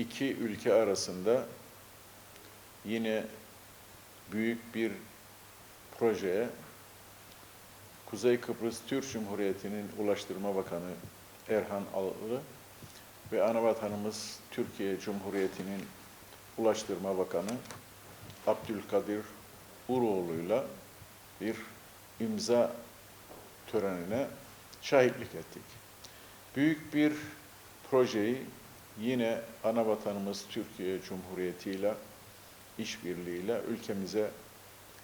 iki ülke arasında yine büyük bir projeye Kuzey Kıbrıs Türk Cumhuriyeti'nin Ulaştırma Bakanı Erhan Allı ve anavatanımız Türkiye Cumhuriyeti'nin Ulaştırma Bakanı Abdülkadir Uroğlu'yla bir imza törenine şahitlik ettik. Büyük bir projeyi yine ana vatanımız Türkiye Cumhuriyeti ile işbirliğiyle ülkemize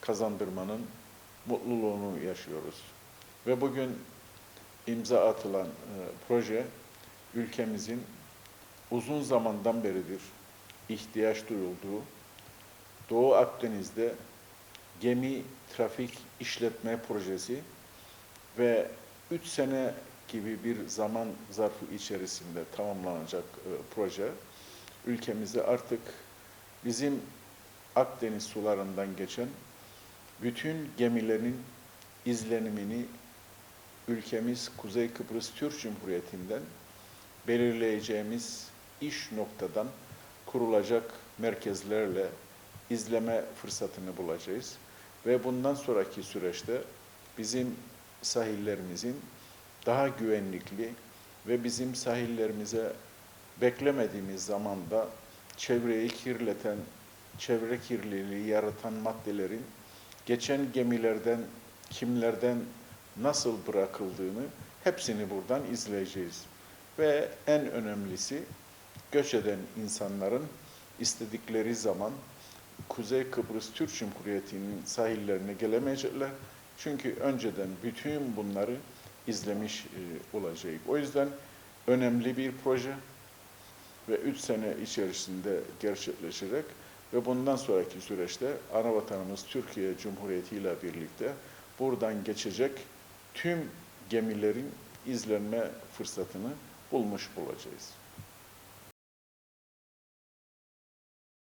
kazandırmanın mutluluğunu yaşıyoruz. Ve bugün imza atılan e, proje ülkemizin uzun zamandan beridir ihtiyaç duyulduğu Doğu Akdeniz'de gemi trafik işletme projesi ve 3 sene gibi bir zaman zarfı içerisinde tamamlanacak e, proje ülkemizde artık bizim Akdeniz sularından geçen bütün gemilerin izlenimini ülkemiz Kuzey Kıbrıs Türk Cumhuriyeti'nden belirleyeceğimiz iş noktadan kurulacak merkezlerle izleme fırsatını bulacağız. Ve bundan sonraki süreçte bizim sahillerimizin daha güvenlikli ve bizim sahillerimize beklemediğimiz zamanda çevreyi kirleten, çevre kirliliği yaratan maddelerin geçen gemilerden, kimlerden nasıl bırakıldığını hepsini buradan izleyeceğiz. Ve en önemlisi göç eden insanların istedikleri zaman Kuzey Kıbrıs Türk Cumhuriyeti'nin sahillerine gelemeyecekler. Çünkü önceden bütün bunları izlemiş e, olacak. O yüzden önemli bir proje ve 3 sene içerisinde gerçekleşecek ve bundan sonraki süreçte ana vatanımız Türkiye Cumhuriyeti ile birlikte buradan geçecek tüm gemilerin izlenme fırsatını bulmuş olacağız.